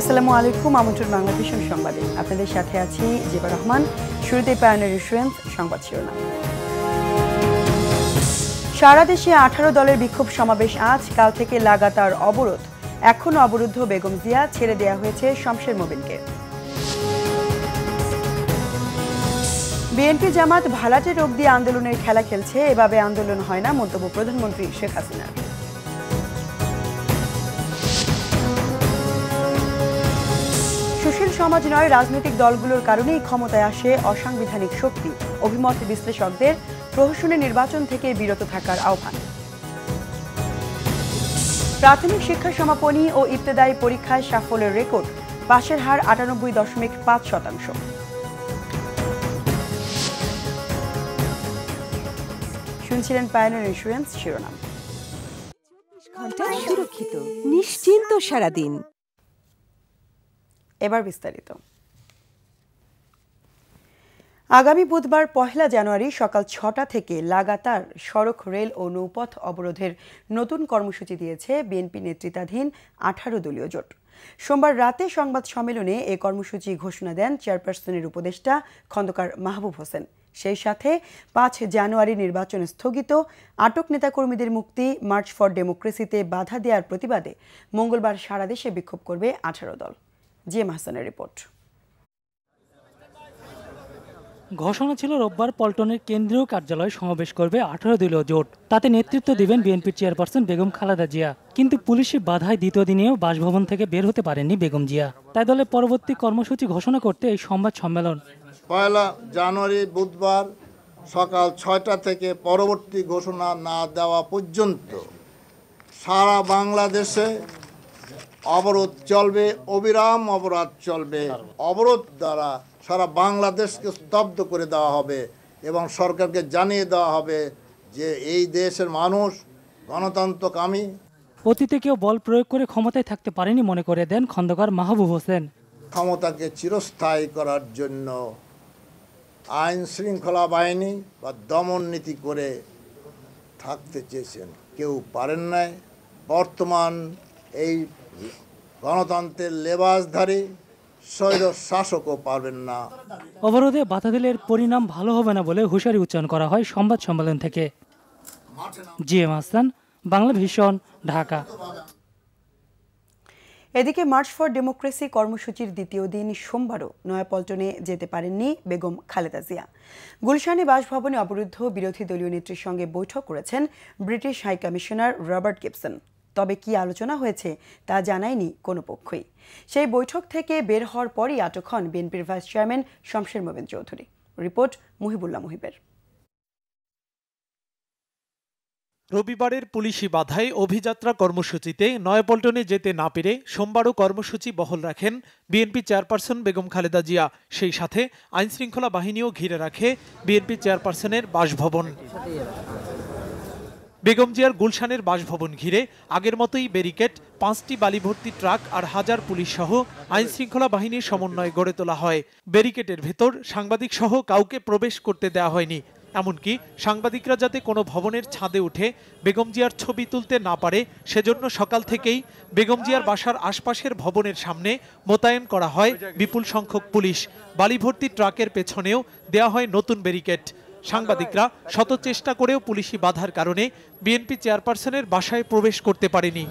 আসসালামু আলাইকুম, আমন্ত্রণ বাংলাদেশের সংবাদে। আপনাদের সাথে আছি জিবা রহমান। শুরুতে পায়নের ইন্স্যুরেন্স সংবাদ শিরোনাম। সারা দেশে আঠারো দলের বিক্ষোভ সমাবেশ আজ, কাল থেকে লাগাতার অবরোধ। এখনও অবরুদ্ধ বেগম জিয়া ছেড়ে দেওয়া হয়েছে শমশের মোবিনকে। বিএনপি জামাত ভাড়াটে রোগ দিয়ে আন্দোলনের খেলা খেলছে, এভাবে আন্দোলন হয় না, মন্তব্য প্রধানমন্ত্রী শেখ হাসিনার। সমাজ নয়, রাজনৈতিক দলগুলোর কারণেই ক্ষমতায় আসে অসাংবিধানিক শক্তি। অভিমত বিশ্লেষকদের প্রহসনে নির্বাচন থেকে বিরত থাকার আহ্বান। প্রাথমিক শিক্ষা সমাপনী ও ইবতেদায়ী পরীক্ষায় সাফল্যের রেকর্ড, পাশের হার আটানব্বই দশমিক পাঁচ শতাংশ। শুনছিলেন পায়নের ইন্স্যুরেন্স শিরোনাম। সুরক্ষিত, নিশ্চিন্ত সারাদিন। এবার বিস্তারিত। আগামী বুধবার পহেলা জানুয়ারি সকাল ছটা থেকে লাগাতার সড়ক, রেল ও নৌপথ অবরোধের নতুন কর্মসূচি দিয়েছে বিএনপি নেতৃত্বাধীন আঠারো দলীয় জোট। সোমবার রাতে সংবাদ সম্মেলনে এ কর্মসূচি ঘোষণা দেন চেয়ারপারসনের উপদেষ্টা খন্দকার মাহবুব হোসেন। সেই সাথে পাঁচ জানুয়ারি নির্বাচন স্থগিত, আটক নেতাকর্মীদের মুক্তি, মার্চ ফর ডেমোক্রেসিতে বাধা দেওয়ার প্রতিবাদে মঙ্গলবার সারা দেশে বিক্ষোভ করবে আঠারো দল। জিএম হাসানের রিপোর্ট। ঘোষণা ছিল রোববার পল্টনের কেন্দ্রীয় কার্যালয়ে সমাবেশ করবে আঠারো দলীয় জোট। তাতে নেতৃত্ব দিবেন বিএনপির চেয়ারপারসন বেগম খালেদা জিয়া। কিন্তু পুলিশের বাধায় দ্বিতীয় দিনেও বাসভবন থেকে বের হতে পারেননি বেগম জিয়া। তাই দলের পরবর্তী কর্মসূচি ঘোষণা করতে এই সংবাদ সম্মেলন। পয়লা জানুয়ারি বুধবার সকাল ছয়টা থেকে পরবর্তী ঘোষণা না দেওয়া পর্যন্ত সারা বাংলাদেশে অবরোধ চলবে অবিরাম অবরোধ চলবে। অবরোধ দ্বারা সারা বাংলাদেশকে স্তব্ধ করে দেওয়া হবে এবং সরকারকে জানিয়ে দেওয়া হবে যে এই দেশের মানুষ গণতন্ত্রকামী অতীতে কেউ বল প্রয়োগ করে ক্ষমতায় থাকতে পারেনি মনে করে দেন খন্দকার মাহবুব হোসেন। ক্ষমতাকে চিরস্থায়ী করার জন্য আইন শৃঙ্খলা বাহিনী বা দমন নীতি করে থাকতে চেয়েছেন। কেউ পারেন নাই। বর্তমান এই গণতন্ত্রের লেবাসধারী স্বৈর শাসকও পারবেন না। অবরোধে বাধা দিলে এর পরিণাম ভালো হবে না বলে হুঁশিয়ারি উচ্চারণ করা হয় সংবাদ সম্মেলন থেকে। জি এম হাসান বাংলা ভীষণ ঢাকা। এদিকে মার্চ ফর ডেমোক্রেসি কর্মসূচির দ্বিতীয় দিন সোমবারও নয়াপল্টনে যেতে পারেননি বেগম খালেদা জিয়া। গুলশানে বাসভবনে অবরুদ্ধ বিরোধী দলীয় নেত্রীর সঙ্গে বৈঠক করেছেন British high commissioner Robert Gibson. তবে কি আলোচনা হয়েছে তা জানায়নি কোনো পক্ষই। সেই বৈঠক থেকে বের হওয়ার পরই আটক হন বিএনপির vice chairman Shamsher Mobin Chowdhury. Report Muhibullah মুহিবের। রবিবারের পুলিশি বাধায় অভিযাত্রা কর্মসূচিতে নয়াপল্টনে যেতে না পেরে সোমবারও কর্মসূচি বহল রাখেন বিএনপি চেয়ারপারসন বেগম খালেদা জিয়া। সেই সাথে আইনশৃঙ্খলা বাহিনীও ঘিরে রাখে বিএনপি চেয়ারপারসনের বাসভবন। বেগম জিয়ার গুলশানের বাসভবন ঘিরে আগের মতোই ব্যারিকেড, পাঁচটি বালিভর্তি ট্রাক আর হাজার পুলিশ সহ আইন শৃঙ্খলা বাহিনীর সমন্বয়ে গড়ে তোলা হয়। ব্যারিকেডের ভেতর সাংবাদিক সহ কাউকে প্রবেশ করতে দেওয়া হয়নি। এমনকি সাংবাদিকরা যাতে কোনো ভবনের ছাদে উঠে বেগম জিয়ার ছবি তুলতে না পারে, সেজন্য সকাল থেকেই বেগম জিয়ার বাসার আশপাশের ভবনের সামনে মোতায়েন করা হয় বিপুল সংখ্যক পুলিশ। বালিভর্তি ট্রাকের পেছনেও দেওয়া হয় নতুন ব্যারিকেড। সাংবাদিকরা শত চেষ্টা করেও পুলিশি বাধার কারণে বিএনপি চেয়ারপারসনের বাসায় প্রবেশ করতে পারেনি।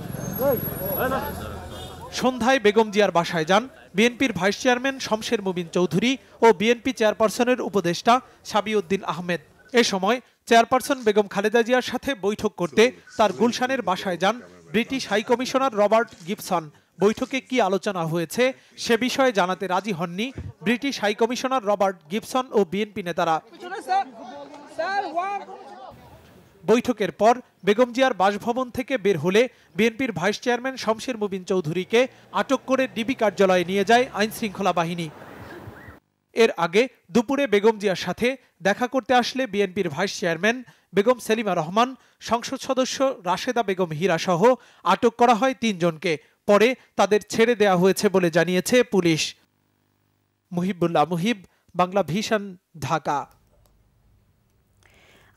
সন্ধ্যায় বেগম জিয়ার বাসায় যান বিএনপির ভাইস চেয়ারম্যান শমশের মুবিন চৌধুরী ও বিএনপি চেয়ারপারসনের উপদেষ্টা সাবিউদ্দিন আহমেদ। এ সময় চেয়ারপারসন বেগম খালেদা জিয়ার সাথে বৈঠক করতে তার গুলশানের বাসায় যান British high commissioner Robert Gibson. বৈঠকে কি আলোচনা হয়েছে সে বিষয়ে জানাতে রাজি হননি British high commissioner Robert Gibson ও বিএনপি নেতারা। বৈঠকের পর বেগম জিয়ার বাসভবন থেকে বের হলে বিএনপির ভাইস চেয়ারম্যান শমশের মুবিন চৌধুরীকে আটক করে ডিবি কার্যালয়ে নিয়ে যায় আইন শৃঙ্খলা বাহিনী। এর আগে দুপুরে বেগম জিয়ার সাথে দেখা করতে আসলে বিএনপির ভাইস চেয়ারম্যান বেগম সেলিমা রহমান, সংসদ সদস্য রাশেদা বেগম হীরা সহ আটক করা হয় তিনজনকে। পরে তাদের ছেড়ে দেওয়া হয়েছে বলে জানিয়েছে পুলিশ। মুহিবুল্লাহ মুহিব বাংলা ভিশন ঢাকা।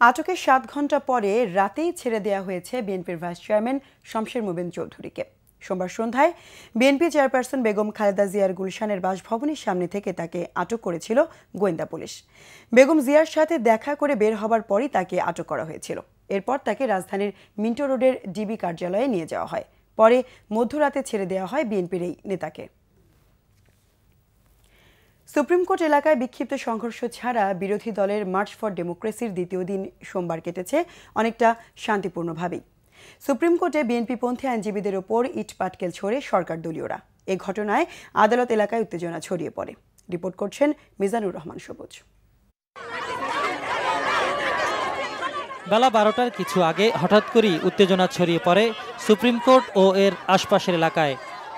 আটকের সাত ঘণ্টা পরে রাতেই ছেড়ে দেওয়া হয়েছে বিএনপির ভাইস চেয়ারম্যান শমশের মুবিন চৌধুরীকে। সোমবার সন্ধ্যায় বিএনপি চেয়ারপারসন বেগম খালেদা জিয়ার গুলশানের বাসভবনের সামনে থেকে তাকে আটক করেছিল গোয়েন্দা পুলিশ। বেগম জিয়ার সাথে দেখা করে বের হবার পরই তাকে আটক করা হয়েছিল। এরপর তাকে রাজধানীর মিন্টো রোডের ডিবি কার্যালয়ে নিয়ে যাওয়া হয়। পরে মধ্যরাতে ছেড়ে দেওয়া হয় বিএনপির এই নেতাকে। সুপ্রিম কোর্ট এলাকায় বিক্ষিপ্ত সংঘর্ষ ছাড়া বিরোধী দলের মার্চ ফর ডেমোক্রেসির দ্বিতীয় দিন সোমবার কেটেছে অনেকটা শান্তিপূর্ণভাবেই। সুপ্রিম কোর্টে বিএনপিপন্থী আইনজীবীদের ওপর ইট পাটকেল ছড়ে সরকার দলীয়রা। এ ঘটনায় আদালত এলাকায় উত্তেজনা ছড়িয়ে পড়ে। রিপোর্ট করছেন মিজানুর রহমান সবুজ। বেলা বারোটার কিছু আগে হঠাৎ করেই উত্তেজনা ছড়িয়ে পড়ে সুপ্রিম কোর্ট ও এর আশপাশের এলাকায়।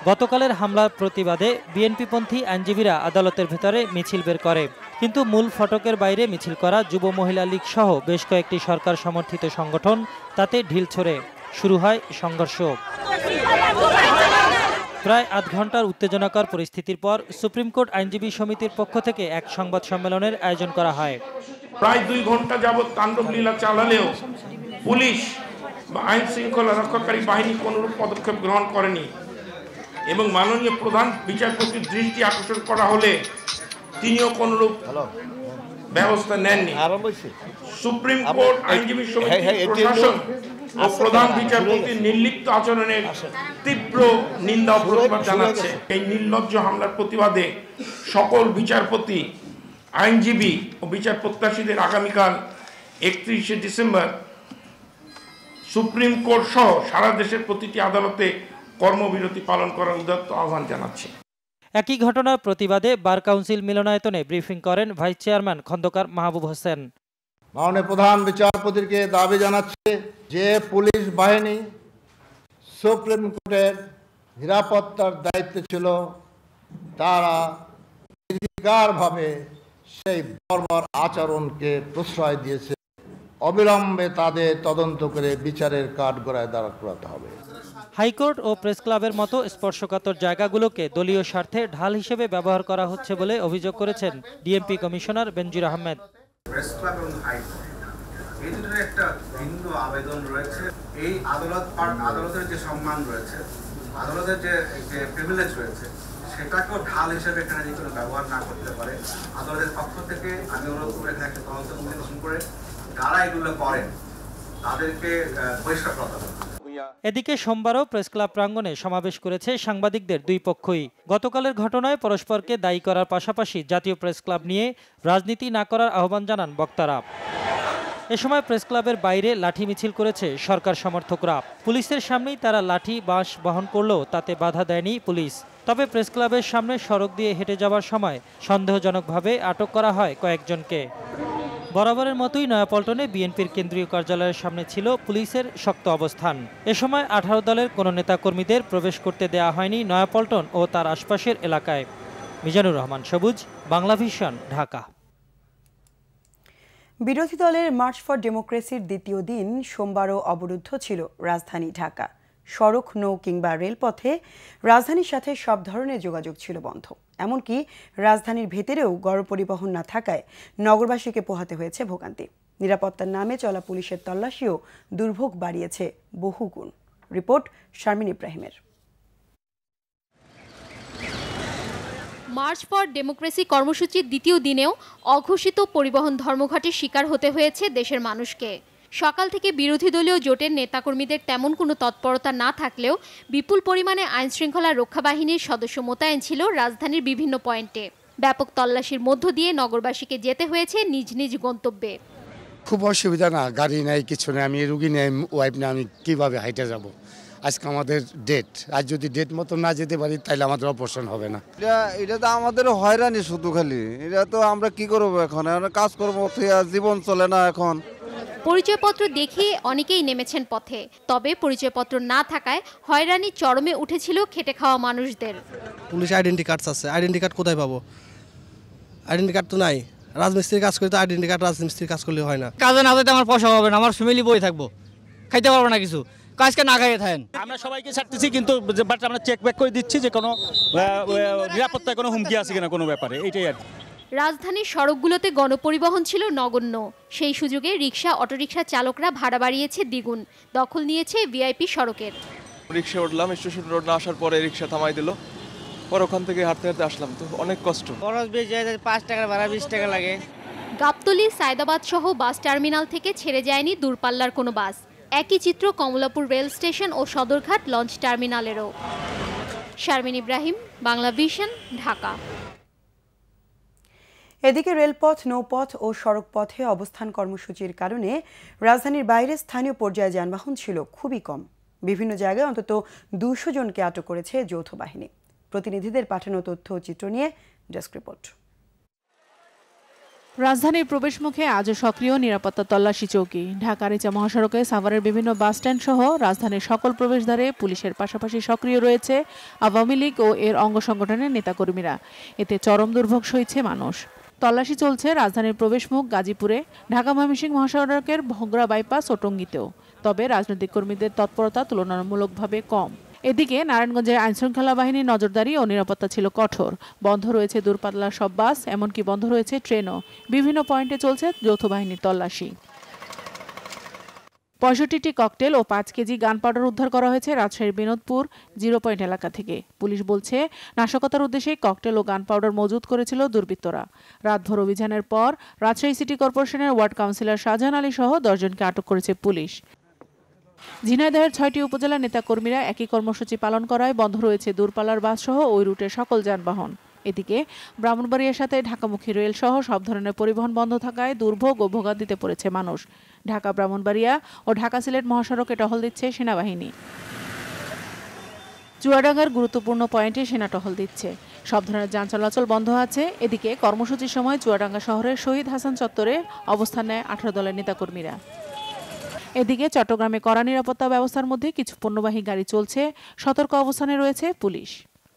গতকালের হামলার প্রতিবাদে বিএনপিপন্থী আইনজীবীরা আদালতের ভেতরে মিছিল বের করে। কিন্তু মূল ফটকের বাইরে মিছিল করা যুব মহিলা লীগ সহ বেশ কয়েকটি সরকার সমর্থিত সংগঠন তাতে ঢিল ছড়ে। শুরু হয় সংঘর্ষ। প্রায় আধ ঘণ্টার উত্তেজনাকর পরিস্থিতির পর সুপ্রিম কোর্ট আইনজীবী সমিতির পক্ষ থেকে এক সংবাদ সম্মেলনের আয়োজন করা হয়। প্রায় দুই ঘণ্টা যাবৎ তাণ্ডব লীলা চালালেও পুলিশ বা আইন শৃঙ্খলা রক্ষাকারী বাহিনী কোনরূপ পদক্ষেপ গ্রহণ করেনি। এবং মাননীয় প্রধান বিচারপতির দৃষ্টি আকর্ষণ করা হলে তিনিও কোনরূপ ব্যবস্থা নেননি। সুপ্রিম কোর্ট আইনজীবী সমিতি প্রশাসন ও প্রধান বিচারপতির নির্লিপ্ত আচরণের তীব্র নিন্দা প্রতিবাদ জানাচ্ছে। এই নির্লজ্জ হামলার প্রতিবাদে সকল বিচারপতি আইনজীবী ও বিচার প্রত্যাশীদের আগামীকাল একত্রিশে ডিসেম্বর সুপ্রিম কোর্ট সহ সারা দেশের প্রতিটি আদালতে কর্মবিরতি পালন করার উদাত্ত আহ্বান জানাচ্ছি। একই ঘটনার প্রতিবাদে বার কাউন্সিল মিলনায়তনে ব্রিফিং করেন ভাইস চেয়ারম্যান খন্দকার মাহবুব হোসেন। মাননীয় প্রধান বিচারপতিকে দাবি জানাচ্ছে যে পুলিশ বাহিনী সুপ্রিম কোর্টের নিরাপত্তার দায়িত্বে ছিল তারা নির্বিকারভাবে সেই বর্বর আচরণকে প্রশ্রয় দিয়েছে। অবিলম্বে তাদের তদন্ত করে বিচারের কাঠগড়ায় দাঁড় করাতে হবে। হাইকোর্ট ও প্রেস ক্লাবের মতো স্পর্শকাতর জায়গাগুলোকে দলীয় স্বার্থে ঢাল হিসেবে ব্যবহার করা হচ্ছে বলে অভিযোগ করেছেন ডিএমপি কমিশনার বেনজির আহমেদ। সেটাকেও ঢাল হিসেবে এখানে যে কোনো ব্যবহার না করতে পারে। আদালতের পক্ষ থেকে আমি অনুরোধ করব এখানে একটা তদন্ত কমিটি গঠন করে, যারা এগুলো করেন, তাদেরকে বহিষ্কার এদিকে সোমবারও প্রেস ক্লাব প্রাঙ্গণে সমাবেশ করেছে সাংবাদিকদের দুই পক্ষই। গতকালের ঘটনায় পরস্পরকে দায়ী করার পাশাপাশি জাতীয় প্রেস ক্লাব নিয়ে রাজনীতি না করার আহ্বান জানান বক্তারা। এ সময় প্রেস ক্লাবের বাইরে লাঠি মিছিল করেছে সরকার সমর্থকরা। পুলিশের সামনেই তারা লাঠি, বাঁশ বহন করলেও তাতে বাধা দেয়নি পুলিশ। তবে প্রেস ক্লাবের সামনে সড়ক দিয়ে হেঁটে যাওয়ার সময় সন্দেহজনকভাবে আটক করা হয় কয়েকজনকে। বরাবরের মতোই নয়াপল্টনে বিএনপির কেন্দ্রীয় কার্যালয়ের সামনে ছিল পুলিশের শক্ত অবস্থান। এ সময় আঠারো দলের কোনো নেতাকর্মীদের প্রবেশ করতে দেয়া হয়নি নয়াপল্টন ও তার আশপাশের এলাকায়। মিজানুর রহমান, সবুজ, বাংলা ভিশন, ঢাকা। বিরোধী দলের মার্চ ফর ডেমোক্রেসির দ্বিতীয় দিন সোমবারও অবরুদ্ধ ছিল রাজধানী ঢাকা। সড়ক, নৌ কিংবা রেলপথে রাজধানীর সাথে সব ধরনের যোগাযোগ ছিল বন্ধ। এমনকি রাজধানীর ভেতরেও গণপরিবহন না থাকায় নগরবাসীকে পোহাতে হয়েছে ভোগান্তি। নিরাপত্তার নামে চলা পুলিশের তল্লাশিও দুর্ভোগ বাড়িয়েছে বহুগুণ রিপোর্ট শারমিন ইব্রাহিমের। মার্চ ফর ডেমোক্রেসি কর্মসূচির দ্বিতীয় দিনেও অঘোষিত পরিবহন ধর্মঘটের শিকার হতে হয়েছে দেশের মানুষকে। সকাল থেকে বিরোধী দলীয় জোটের নেতাকর্মীদের তেমন কোনো তৎপরতা না থাকলেও বিপুল পরিমাণে আইনশৃঙ্খলা রক্ষা বাহিনীর সদস্য মোতায়েন ছিল রাজধানীর বিভিন্ন পয়েন্টে। ব্যাপক তল্লাশির মধ্য দিয়ে নগরবাসীকে যেতে হয়েছে নিজ নিজ গন্তব্যে। খুব অসুবিধা না গাড়ি নেই কিছু নেই আমি রুগী নেই ওয়াইফ নেই আমি কীভাবে হাইটে যাব? আজকে আমাদের ডেট আজ যদি ডেট মতো না যেতে পারি তাহলে আমাদের অপারেশন হবে না। এটা এটা তো আমাদের হয়রানি শুধু খালি এটা তো আমরা কি করব এখন? কাজকর্ম আর জীবন চলে না এখন। পরিচয়পত্র দেখিয়ে অনেকেই নেমেছেন পথে। তবে পরিচয়পত্র না থাকায় হয়রানি চরমে উঠেছিল খেটে খাওয়া মানুষদের। পুলিশ আইডেন্টি কার্ড আছে। আইডেন্টি কার্ড কোথায় পাবো? আইডেন্টি কার্ড তো নাই। রাজমিস্ত্রির কাজ করে তো আইডেন্টি কার্ড রাজমিস্ত্রির কাজ করলে হয় না। কাজে না যেতে আমার পয়সা হবে না আমার ফ্যামিলি বই থাকব। খাইতে পারব না কিছু। কাজকে না খাইয়ে থাকেন। আমরা সবাইকে ছাড়তেছি কিন্তু বাট আমরা চেক ব্যাক করে দিচ্ছি যে কোনো নিরাপত্তায় কোনো হুমকি আছে কিনা কোনো ব্যাপারে। এইটাই আর কি। রাজধানীর সড়কগুলোতে গণপরিবহন ছিল নগণ্য। সেই সুযোগে রিক্সা অটোরিকশা চালকরা ভাড়া বাড়িয়েছে দ্বিগুণ। দখল নিয়েছে ভিআইপি সড়কের। রিক্সা উঠলাম স্টেশন রোড না আসার পরে রিক্সা থামাই দিল। পর ওখান থেকে হাঁটতে হাঁটতে আসলাম তো অনেক কষ্ট। খরচ বেশি যায় পাঁচ টাকার ভাড়া বিশ টাকা লাগে। গাবতলি সায়দাবাদ সহ বাস টার্মিনাল থেকে ছেড়ে যায়নি দূরপাল্লার কোনো বাস। একই চিত্র কমলাপুর রেল স্টেশন ও সদরঘাট লঞ্চ টার্মিনালেরও। শারমিন ইব্রাহিম বাংলা ভিশন ঢাকা। এদিকে রেলপথ, নৌপথ ও সড়ক পথে অবস্থান কর্মসূচির কারণে রাজধানীর বাইরে স্থানীয় পর্যায়ে যানবাহন ছিল খুবই কম। বিভিন্ন জায়গায় অন্তত দুশো জনকে আটক করেছে যৌথ বাহিনী। প্রতিনিধিদের পাঠানো তথ্য চিত্র নিয়ে ডেস্ক রিপোর্ট। রাজধানীর প্রবেশমুখে আজও সক্রিয় নিরাপত্তা তল্লাশি চৌকি। ঢাকার ইচা মহাসড়কে সাভারের বিভিন্ন বাসস্ট্যান্ড সহ রাজধানীর সকল প্রবেশদ্বারে পুলিশের পাশাপাশি সক্রিয় রয়েছে আওয়ামী লীগ ও এর অঙ্গ সংগঠনের নেতাকর্মীরা। এতে চরম দুর্ভোগ সইছে মানুষ। তল্লাশি চলছে রাজধানীর প্রবেশমুখ গাজীপুরে। ঢাকা ময়মনসিংহ মহাসড়কের ভোগরা বাইপাস ও টঙ্গিতেও। তবে রাজনৈতিক কর্মীদের তৎপরতা তুলনামূলকভাবে কম। এদিকে নারায়ণগঞ্জের আইনশৃঙ্খলা বাহিনীর নজরদারি ও নিরাপত্তা ছিল কঠোর। বন্ধ রয়েছে দূরপাল্লার সব বাস, এমনকি বন্ধ রয়েছে ট্রেনও। বিভিন্ন পয়েন্টে চলছে যৌথ বাহিনীর তল্লাশি। পঁয়ষট্টিটি ককটেল ও পাঁচ কেজি গান পাউডার উদ্ধার করা হয়েছে রাজশাহীর বিনোদপুর জিরো পয়েন্ট এলাকা থেকে। পুলিশ বলছে, নাশকতার উদ্দেশ্যে ককটেল ও গান পাউডার মজুত করেছিল দুর্বৃত্তরা। রাতভর অভিযানের পর রাজশাহী সিটি কর্পোরেশনের ওয়ার্ড কাউন্সিলর শাহজাহান আলী সহ দশজনকে আটক করেছে পুলিশ। ঝিনাইদহের ছয়টি উপজেলা নেতাকর্মীরা একই কর্মসূচি পালন করায় বন্ধ রয়েছে দূরপাল্লার বাস সহ ওই রুটের সকল যানবাহন। এদিকে ব্রাহ্মণবাড়িয়ার সাথে ঢাকামুখী রেল সহ সব ধরনের পরিবহন বন্ধ থাকায় দুর্ভোগ ও ভোগান্তিতে পড়েছে মানুষ। ঢাকা ব্রাহ্মণবাড়িয়া ও ঢাকা সিলেট মহাসড়কে টহল দিচ্ছে সেনাবাহিনী। চুয়াডাঙ্গার গুরুত্বপূর্ণ পয়েন্টে সেনা টহল দিচ্ছে। সব ধরনের যান চলাচল বন্ধ আছে। এদিকে কর্মসূচির সময় চুয়াডাঙ্গা শহরের শহীদ হাসান চত্বরে অবস্থান নেয় আঠারো দলের নেতাকর্মীরা। এদিকে চট্টগ্রামে কড়া নিরাপত্তা ব্যবস্থার মধ্যে কিছু পণ্যবাহী গাড়ি চলছে। সতর্ক অবস্থানে রয়েছে পুলিশ।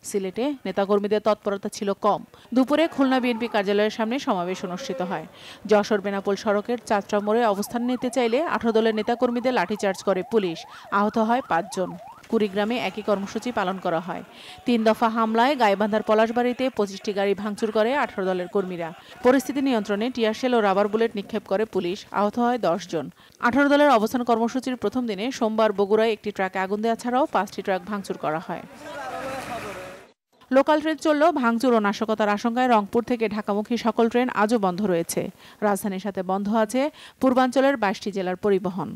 সিলেটে নেতাকর্মীদের তৎপরতা ছিল কম। দুপুরে খুলনা বিএনপি কার্যালয়ের সামনে সমাবেশ অনুষ্ঠিত হয়। যশোর বেনাপোল সড়কের চাত্রা মোড়ে অবস্থান নিতে চাইলে আঠারো দলের নেতাকর্মীদের লাঠিচার্জ করে পুলিশ। আহত হয় পাঁচজন। কুড়িগ্রামে একই কর্মসূচি পালন করা হয়। তিন দফা হামলায় গাইবান্ধার পলাশবাড়িতে পঁচিশটি গাড়ি ভাঙচুর করে আঠারো দলের কর্মীরা। পরিস্থিতি নিয়ন্ত্রণে টিয়ারশেল ও রাবার বুলেট নিক্ষেপ করে পুলিশ। আহত হয় দশ জন আঠারো দলের অবস্থান কর্মসূচির প্রথম দিনে সোমবার বগুড়ায় একটি ট্রাকে আগুন দেওয়া ছাড়াও পাঁচটি ট্রাক ভাঙচুর করা হয়। লোকাল ট্রেন চললেও ভাঙচুর ও নাশকতার আশঙ্কায় রংপুর থেকে ঢাকামুখী সকল ট্রেন আজও বন্ধ রয়েছে। রাজধানীর সাথে বন্ধ আছে পূর্বাঞ্চলের বাইশটি জেলার পরিবহন।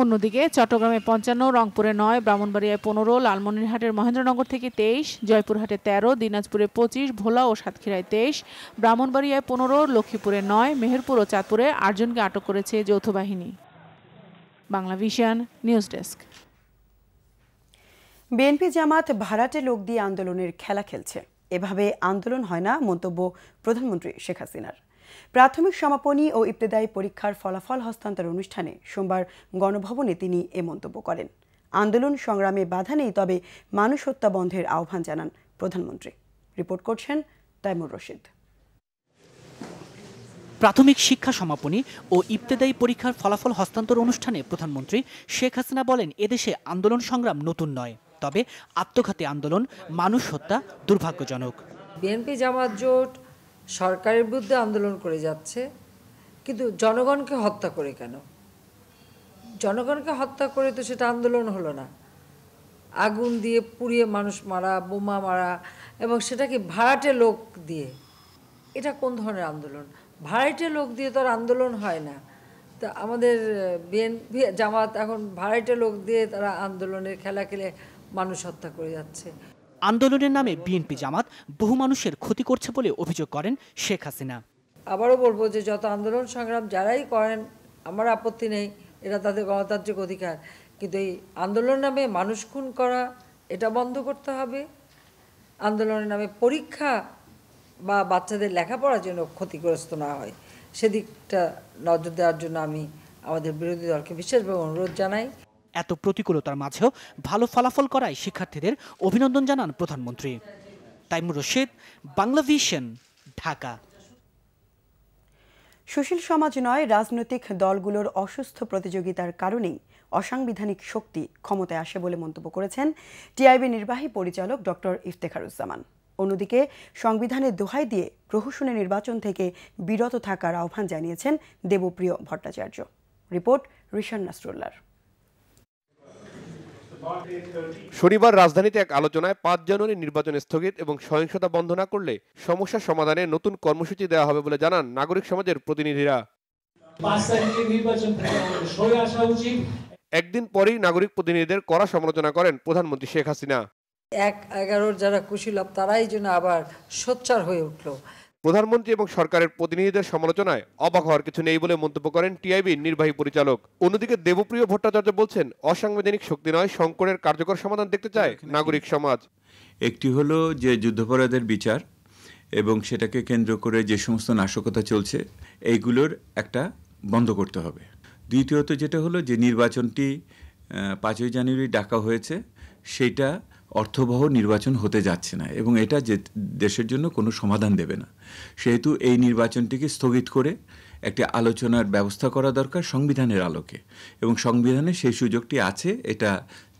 অন্যদিকে চট্টগ্রামে পঞ্চান্ন, রংপুরে নয়, ব্রাহ্মণবাড়িয়ায় পনেরো, লালমনিরহাটের মহেন্দ্রনগর থেকে তেইশ, জয়পুরহাটে তেরো, দিনাজপুরে পঁচিশ, ভোলা ও সাতক্ষীরায় তেইশ, ব্রাহ্মণবাড়িয়ায় পনেরো, লক্ষ্মীপুরে নয়, মেহেরপুর ও চাঁদপুরে আটজনকে আটক করেছে যৌথ বাহিনী। Bangla Vision, news desk. BNP Jamaat ভাড়াটে লোক দিয়ে আন্দোলনের খেলা খেলছে। এভাবে আন্দোলন হয় না, মন্তব্য প্রধানমন্ত্রী শেখ হাসিনার। প্রাথমিক সমাপনী ও ইবতেদায়ী পরীক্ষার ফলাফল হস্তান্তর অনুষ্ঠানে সোমবার গণভবনে তিনি এ মন্তব্য করেন। আন্দোলন সংগ্রামে বাধা নেই, তবে মানুষ হত্যা বন্ধের আহ্বান জানান প্রধানমন্ত্রী। রিপোর্ট করছেন তাইমুর রশিদ। প্রাথমিক শিক্ষা সমাপনী ও ইবতেদায়ী পরীক্ষার ফলাফল হস্তান্তর অনুষ্ঠানে প্রধানমন্ত্রী শেখ হাসিনা বলেন, এদেশে আন্দোলন সংগ্রাম নতুন নয়। তবে আত্মঘাতী আন্দোলন, মানুষ হত্যা দুর্ভাগ্যজনক। বিএনপি জামাত জোট সরকারের বিরুদ্ধে আন্দোলন করে যাচ্ছে, কিন্তু জনগণকে হত্যা করে কেন? জনগণকে হত্যা করে তো সেটা আন্দোলন হলো না। আগুন দিয়ে পুড়িয়ে মানুষ মারা, বোমা মারা, এবং সেটাকে ভাড়াটে লোক দিয়ে। এটা কোন ধরনের আন্দোলন? ভাড়াটে লোক দিয়ে তো আর আন্দোলন হয় না। তা আমাদের বিএনপি জামাত এখন ভাড়াটে লোক দিয়ে তারা আন্দোলনের খেলা খেলে মানুষ হত্যা করে যাচ্ছে। আন্দোলনের নামে বিএনপি জামাত বহু মানুষের ক্ষতি করছে বলে অভিযোগ করেন শেখ হাসিনা। আবারও বলব যে যত আন্দোলন সংগ্রাম যারাই করেন আমার আপত্তি নেই এটা তাদের গণতান্ত্রিক অধিকার। কিন্তু এই আন্দোলন নামে মানুষ খুন করা এটা বন্ধ করতে হবে। আন্দোলনের নামে পরীক্ষা বা বাচ্চাদের লেখাপড়ার জন্য ক্ষতিগ্রস্ত না হয়। সেদিকটা নজর দেওয়ার জন্য আমি আমাদের বিরোধী দলকে বিশেষভাবে অনুরোধ জানাই। এত প্রতিকূলতার মাঝেও ভালো ফলাফল করায় শিক্ষার্থীদের অভিনন্দন জানান প্রধানমন্ত্রী। তাইমুর রশিদ, বাংলা ভিশন, ঢাকা। সুশীল সমাজ নয়, রাজনৈতিক দলগুলোর অসুস্থ প্রতিযোগিতার কারণেই অসাংবিধানিক শক্তি ক্ষমতায় আসে বলে মন্তব্য করেছেন টিআইবি নির্বাহী পরিচালক ডক্টর ইফতেখারুজ্জামান। অন্যদিকে সংবিধানের দোহাই দিয়ে প্রহসনের নির্বাচন থেকে বিরত থাকার আহ্বান জানিয়েছেন দেবপ্রিয় ভট্টাচার্য। রিপোর্ট রিশান নাসরুল্লার শনিবার রাজধানীতে এক আলোচনায় পাঁচ জানুয়ারি নির্বাচন স্থগিত এবং সহিংসতা বন্ধ না করলে সমস্যা সমাধানে নতুন কর্মসূচি দেওয়া হবে বলে জানান নাগরিক সমাজের প্রতিনিধিরা। একদিন পরেই নাগরিক প্রতিনিধিদের কড়া সমালোচনা করেন প্রধানমন্ত্রী শেখ হাসিনা। এক এগারোর যারা কুশীলভ তারাই যেন আবার সোচ্চার হয়ে উঠল। প্রধানমন্ত্রী এবং সরকারের প্রতিনিধিদের সমালোচনায় অবাক হওয়ার কিছু নেই বলে মন্তব্য করেন টিআইবির নির্বাহী পরিচালক। অন্যদিকে দেবপ্রিয় ভট্টাচার্য বলছেন অসাংবিধানিক শক্তি নয় সংকটের কার্যকর সমাধান দেখতে চায় নাগরিক সমাজ। একটি হলো যে যুদ্ধাপরাধের বিচার এবং সেটাকে কেন্দ্র করে যে সমস্ত নাশকতা চলছে এইগুলোর একটা বন্ধ করতে হবে। দ্বিতীয়ত যেটা হলো যে নির্বাচনটি পাঁচই জানুয়ারি ডাকা হয়েছে সেটা অর্থবহ নির্বাচন হতে যাচ্ছে না এবং এটা যে দেশের জন্য কোনো সমাধান দেবে না। সেহেতু এই নির্বাচনটিকে স্থগিত করে একটি আলোচনার ব্যবস্থা করা দরকার সংবিধানের আলোকে এবং সংবিধানে সেই সুযোগটি আছে, এটা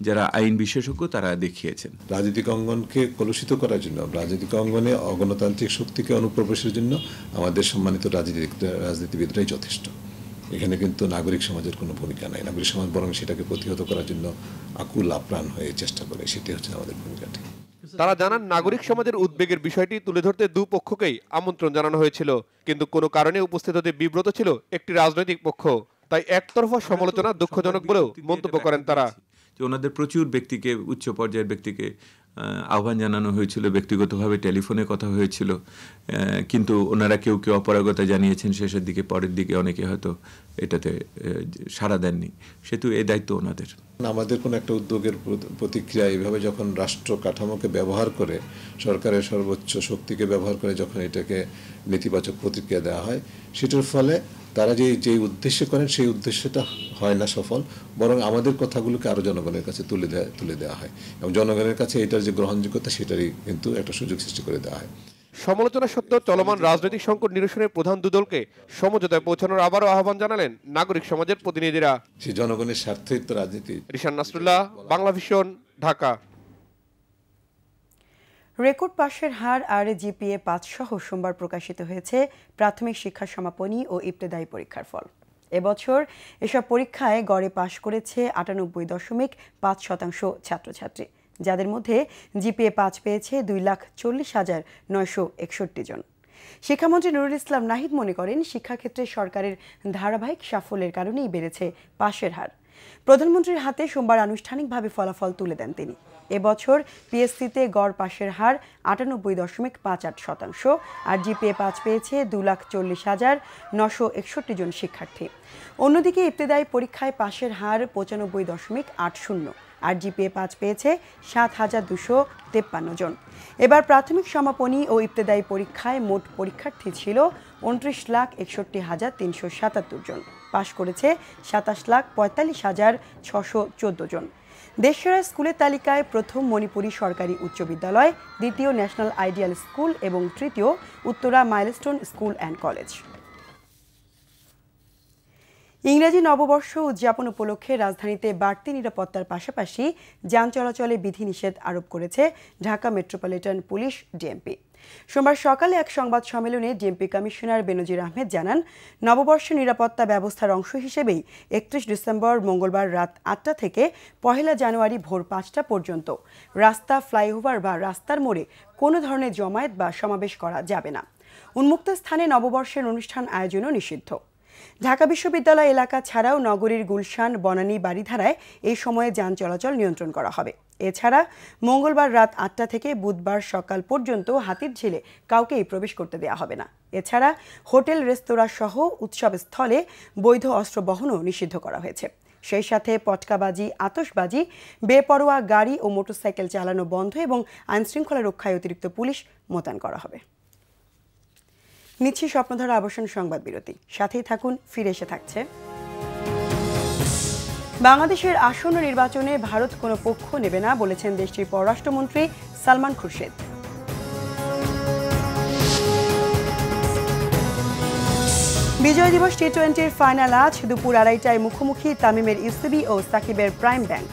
যারা আইন বিশেষজ্ঞ তারা দেখিয়েছেন। রাজনৈতিক অঙ্গনকে কলুষিত করার জন্য, রাজনৈতিক অঙ্গনে অগণতান্ত্রিক শক্তিকে অনুপ্রবেশের জন্য আমাদের সম্মানিত রাজনীতি রাজনীতিবিদরাই যথেষ্ট। এখানে কিন্তু নাগরিক সমাজের কোনো ভূমিকা নাই। নাগরিক সমাজ বরং সেটাকে প্রতিহত করার জন্য আকুল আপ্রাণ হয়ে চেষ্টা করে। সেটি হচ্ছে আমাদের ভূমিকাটি। তারা জানান নাগরিক সমাজের উদ্বেগের বিষয়টি তুলে ধরতে দুপক্ষকেই আমন্ত্রণ জানানো হয়েছিল। কিন্তু কোনো কারণে উপস্থিত হতে বিব্রত ছিল একটি রাজনৈতিক পক্ষ। তাই একতরফা সমালোচনা দুঃখজনক বলেও মন্তব্য করেন তারা। যে ওনাদের প্রচুর ব্যক্তিকে উচ্চ পর্যায়ের ব্যক্তিকে আহ্বান জানানো হয়েছিল, ব্যক্তিগতভাবে টেলিফোনে কথা হয়েছিল কিন্তু ওনারা কেউ কেউ অপরাগতা জানিয়েছেন, শেষের দিকে, পরের দিকে অনেকে হয়তো এটাতে সাড়া দেননি। সেহেতু এই দায়িত্ব ওনাদের। আমাদের কোনো একটা উদ্যোগের প্রতিক্রিয়া এইভাবে যখন রাষ্ট্র কাঠামোকে ব্যবহার করে, সরকারের সর্বোচ্চ শক্তিকে ব্যবহার করে যখন এটাকে নেতিবাচক প্রতিক্রিয়া দেওয়া হয়, সেটার ফলে তারা যে যে উদ্দেশ্যে করেন সেই উদ্দেশ্যটা হয় না সফল। বরং আমাদের কথাগুলোকে আরও জনগণের কাছে তুলে দেয় তুলে দেওয়া হয়। এবং জনগণের কাছে এটার যে গ্রহণযোগ্যতা সেটারই কিন্তু একটা সুযোগ সৃষ্টি করে দেওয়া হয়। সমালোচনা সত্ত্বেও চলমান রাজনৈতিক সংকট নিরসনের প্রধান দুদলকে সমঝোতায় পৌঁছানোর আবারও আহ্বান জানালেন নাগরিক সমাজের প্রতিনিধিরা। সে জনগণের স্বার্থে তো রাজনীতি রিশান নাসরুল্লাহ বাংলা ভিশন ঢাকা। রেকর্ড পাশের হার আর জিপিএ পাঁচ সহ সোমবার প্রকাশিত হয়েছে প্রাথমিক শিক্ষা সমাপনী ও ইবতেদায়ী পরীক্ষার ফল। এবছর এসব পরীক্ষায় গড়ে পাশ করেছে আটানব্বই দশমিক পাঁচ শতাংশ ছাত্রছাত্রী, যাদের মধ্যে জিপিএ পাঁচ পেয়েছে দুই লাখ চল্লিশ হাজার নয়শো একষট্টি জন। শিক্ষামন্ত্রী নুরুল ইসলাম নাহিদ মনে করেন, শিক্ষাক্ষেত্রে সরকারের ধারাবাহিক সাফল্যের কারণেই বেড়েছে পাশের হার। প্রধানমন্ত্রীর হাতে সোমবার আনুষ্ঠানিকভাবে ফলাফল তুলে দেন তিনি। এবছর পিএসসিতে গড় পাশের হার আটানব্বই দশমিক পাঁচ আট শতাংশ, আর জিপিএ পাঁচ পেয়েছে দু লাখ চল্লিশ হাজার নশো একষট্টি জন শিক্ষার্থী। অন্যদিকে ইবতেদায়ী পরীক্ষায় পাশের হার পঁচানব্বই দশমিক আট শূন্য, আর জিপিএ পাঁচ পেয়েছে সাত হাজার দুশো তেপ্পান্ন জন। এবার প্রাথমিক সমাপনী ও ইবতেদায়ী পরীক্ষায় মোট পরীক্ষার্থী ছিল উনত্রিশ লাখ একষট্টি হাজার তিনশো সাতাত্তর জন, পাশ করেছে সাতাশ লাখ পঁয়তাল্লিশ হাজার ছশো চোদ্দ জন। দেশসেরা স্কুলের তালিকায় প্রথম মণিপুরী সরকারি উচ্চ বিদ্যালয়, দ্বিতীয় ন্যাশনাল আইডিয়াল স্কুল এবং তৃতীয় Uttara milestone school and college. ইংরেজি নববর্ষ উদযাপন উপলক্ষে রাজধানীতে বাড়তি নিরাপত্তার পাশাপাশি যান চলাচলে বিধিনিষেধ আরোপ করেছে ঢাকা মেট্রোপলিটন পুলিশ ডিএমপি। সোমবার সকালে এক সংবাদ সম্মেলনে ডিএমপি কমিশনার বেনজির আহমেদ জানান নববর্ষ নিরাপত্তা ব্যবস্থার অংশ হিসেবেই একত্রিশ ডিসেম্বর মঙ্গলবার রাত আটটা থেকে পহেলা জানুয়ারি ভোর পাঁচটা পর্যন্ত রাস্তা ফ্লাইওভার বা রাস্তার মোড়ে কোনো ধরনের জমায়েত বা সমাবেশ করা যাবে না। উন্মুক্ত স্থানে নববর্ষের অনুষ্ঠান আয়োজনও নিষিদ্ধ। ঢাকা বিশ্ববিদ্যালয় এলাকা ছাড়াও নগরীর গুলশান, বনানী বাড়িধারায় এই সময়ে যান চলাচল নিয়ন্ত্রণ করা হবে। এছাড়া মঙ্গলবার রাত আটটা থেকে বুধবার সকাল পর্যন্ত হাতির ঝিলে কাউকেই প্রবেশ করতে দেওয়া হবে না। এছাড়া হোটেল, রেস্তোরাঁ সহ উৎসব স্থলে বৈধ অস্ত্র বহনও নিষিদ্ধ করা হয়েছে। সেই সাথে পটকাবাজি আতসবাজি বেপরোয়া গাড়ি ও মোটরসাইকেল চালানো বন্ধ এবং আইনশৃঙ্খলা রক্ষায় অতিরিক্ত পুলিশ মোতায়েন করা হবে। নিচ্ছি স্বপ্নধারা আবাসন সংবাদ বিরতি। সাথেই থাকুন, ফিরে এসে থাকছে। বাংলাদেশের আসন্ন নির্বাচনে ভারত কোনো পক্ষ নেবে না বলেছেন দেশটির পররাষ্ট্রমন্ত্রী সালমান খুরশেদ। বিজয় দিবস টি টোয়েন্টির ফাইনাল আজ দুপুর আড়াইটায় মুখোমুখি তামিমের ইউসিবি ও সাকিবের প্রাইম ব্যাংক।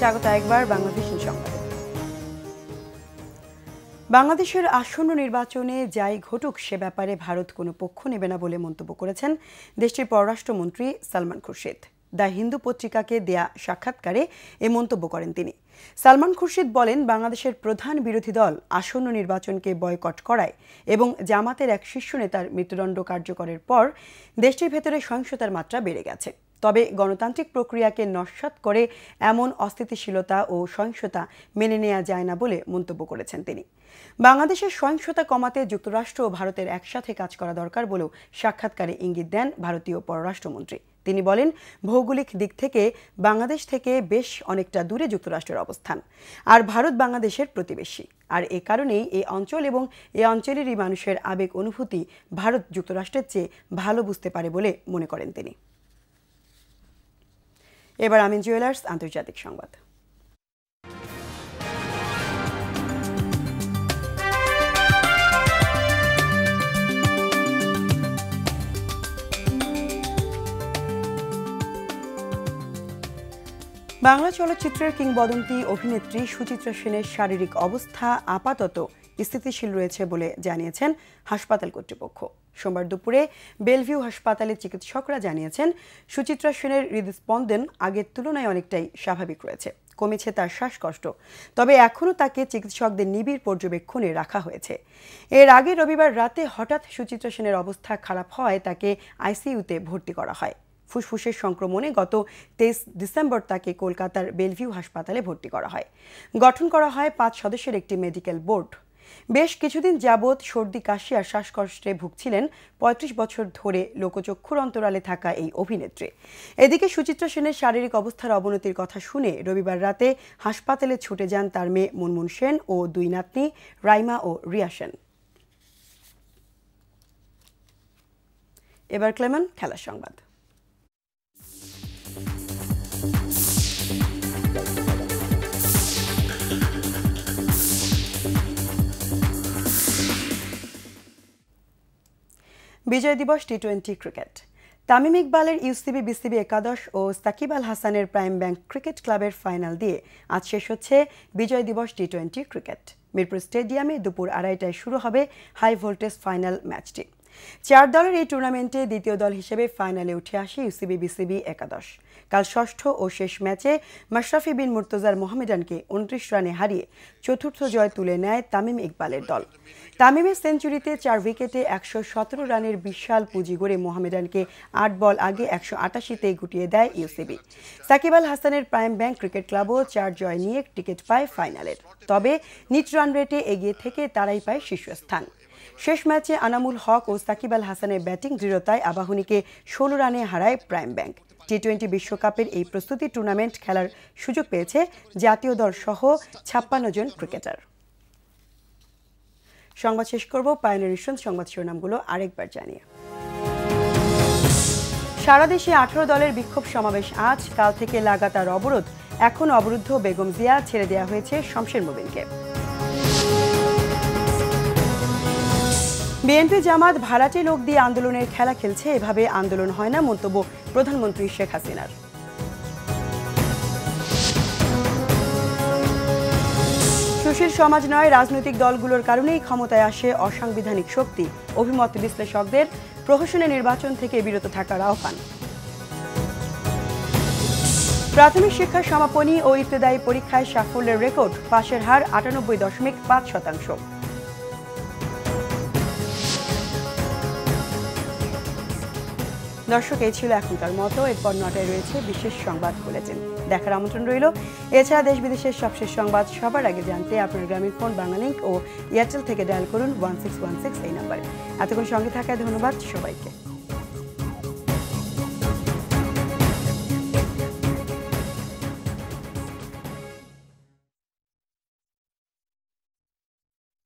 স্বাগত একবার বাংলাদেশ সংবাদে। বাংলাদেশের আসন্ন নির্বাচনে যাই ঘটুক, সে ব্যাপারে ভারত কোনো পক্ষ নেবে না বলে মন্তব্য করেছেন দেশটির পররাষ্ট্রমন্ত্রী সালমান খুরশিদ। দ্য হিন্দু পত্রিকাকে দেয়া সাক্ষাৎকারে এ মন্তব্য করেন তিনি। সালমান খুরশিদ বলেন, বাংলাদেশের প্রধান বিরোধী দল আসন্ন নির্বাচনকে বয়কট করায় এবং জামাতের এক শীর্ষ নেতার মৃত্যুদণ্ড কার্যকরের পর দেশটির ভেতরে সহিংসতার মাত্রা বেড়ে গেছে। তবে গণতান্ত্রিক প্রক্রিয়াকে নস্বাত করে এমন অস্থিতিশীলতা ও সহিংসতা মেনে নেওয়া যায় না বলে মন্তব্য করেছেন তিনি। বাংলাদেশের সহিংসতা কমাতে যুক্তরাষ্ট্র ও ভারতের একসাথে কাজ করা দরকার বলেও সাক্ষাৎকারে ইঙ্গিত দেন ভারতীয় পররাষ্ট্রমন্ত্রী। তিনি বলেন, ভৌগোলিক দিক থেকে বাংলাদেশ থেকে বেশ অনেকটা দূরে যুক্তরাষ্ট্রের অবস্থান, আর ভারত বাংলাদেশের প্রতিবেশী। আর এ কারণেই এই অঞ্চল এবং এ অঞ্চলেরই মানুষের আবেগ অনুভূতি ভারত যুক্তরাষ্ট্রের চেয়ে ভালো বুঝতে পারে বলে মনে করেন তিনি। এবার আমিন জুয়েলার্স আন্তর্জাতিক সংবাদ। বাংলা চলচ্চিত্রের কিংবদন্তি অভিনেত্রী সুচিত্রা সেনের শারীরিক অবস্থা আপাতত স্থিতিশীল রয়েছে বলে জানিয়েছেন হাসপাতাল কর্তৃপক্ষ। সোমবার দুপুরে বেলভিউ হাসপাতালের চিকিৎসকরা জানিয়েছেন, সুচিত্রা সেনের হৃদস্পন্দন আগের তুলনায় অনেকটাই স্বাভাবিক রয়েছে, কমেছে তার শ্বাসকষ্ট। তবে এখনও তাকে চিকিৎসকদের নিবিড় পর্যবেক্ষণে রাখা হয়েছে। এর আগে রবিবার রাতে হঠাৎ সুচিত্রা সেনের অবস্থা খারাপ হওয়ায় তাকে আইসিইউতে ভর্তি করা হয়। ফুসফুসের সংক্রমণে গত তেইশ ডিসেম্বর তাকে কলকাতার বেলভিউ হাসপাতালে ভর্তি করা হয়। গঠন করা হয় পাঁচ সদস্যের একটি মেডিকেল বোর্ড। বেশ কিছুদিন যাবৎ সর্দি, কাশি আর শ্বাসকষ্টে ভুগছিলেন ৩৫ বছর ধরে লোকচক্ষুর অন্তরালে থাকা এই অভিনেত্রী। এদিকে সুচিত্রা সেনের শারীরিক অবস্থার অবনতির কথা শুনে রবিবার রাতে হাসপাতালে ছুটে যান তার মেয়ে মুনমুন সেন ও দুই নাতনি রাইমা ও রিয়া সেন। এবার ক্লেমন খেলার সংবাদ। বিজয় দিবস টি টোয়েন্টি ক্রিকেট। তামিম ইকবালের ইউসিবি বিসিবি একাদশ ও সাকিব আল হাসানের প্রাইম ব্যাংক ক্রিকেট ক্লাবের ফাইনাল দিয়ে আজ শেষ হচ্ছে বিজয় দিবস টি টোয়েন্টি ক্রিকেট। মিরপুর স্টেডিয়ামে দুপুর আড়াইটায় শুরু হবে হাই ভোল্টেজ ফাইনাল ম্যাচটি। চার দলের এই টুর্নামেন্টে দ্বিতীয় দল হিসেবে ফাইনালে উঠে আসে ইউসিবি বিসিবি একাদশ। কাল ষষ্ঠ ও শেষ ম্যাচে মাশরাফি বিন মুর্তজার মোহামেডানকে উনত্রিশ রানে হারিয়ে চতুর্থ জয় তুলে নেয় তামিম ইকবালের দল। তামিমের সেঞ্চুরিতে চার উইকেটে একশো সতেরো রানের বিশাল পুঁজি গড়ে মোহামেডানকে আট বল আগে একশো আটাশিতে গুটিয়ে দেয় ইউসিবি। সাকিব আল হাসানের প্রাইম ব্যাংক ক্রিকেট ক্লাবও চার জয় নিয়ে টিকিট পায় ফাইনালের। তবে নিট রান রেটে এগিয়ে থেকে তারাই পায় শীর্ষস্থান। শেষ ম্যাচে আনামুল হক ও সাকিব আল হাসানের ব্যাটিং দৃঢ়তায় আবাহনীকে ষোলো রানে হারায় প্রাইম ব্যাংক। টি টোয়েন্টি বিশ্বকাপের এই প্রস্তুতি টুর্নামেন্ট খেলার সুযোগ পেয়েছে জাতীয় দল সহ ছাপ্পান্ন জন ক্রিকেটার। সংবাদ শেষ করব পায়নের সংবাদ শিরোনামগুলো আরেকবার জানিয়ে। সারা দেশে আঠারো দলের বিক্ষোভ সমাবেশ আজ। কাল থেকে লাগাতার অবরোধ। এখন অবরুদ্ধ বেগম জিয়া ছেড়ে দেওয়া হয়েছে শমশের মুবিনকে। বিএনপি জামাত ভাড়াটে লোক দিয়ে আন্দোলনের খেলা খেলছে, এভাবে আন্দোলন হয় না, মন্তব্য প্রধানমন্ত্রী শেখ হাসিনার। সুশীল সমাজ নয়, রাজনৈতিক দলগুলোর কারণেই ক্ষমতায় আসে অসাংবিধানিক শক্তি, অভিমত বিশ্লেষকদের প্রহসনে নির্বাচন থেকে বিরত থাকার আহ্বান। প্রাথমিক শিক্ষার সমাপনী ও ইত্তেদায়ী পরীক্ষায় সাফল্যের রেকর্ড, পাশের হার আটানব্বই দশমিক পাঁচ শতাংশ। দর্শক, এই ছিল এখনকার মতো। এরপর নটায় রয়েছে বিশেষ সংবাদ বলেছেন দেখার আমন্ত্রণ রইল। এছাড়া দেশ বিদেশের সবশেষ সংবাদ সবার আগে জানতে আপনার গ্রামীণ ফোন বাংলালিঙ্ক ও এয়ারটেল থেকে ডায়াল করুন ওয়ান সিক্স ওয়ান সিক্স এই নাম্বারে এতক্ষণ সঙ্গে থাকায় ধন্যবাদ সবাইকে।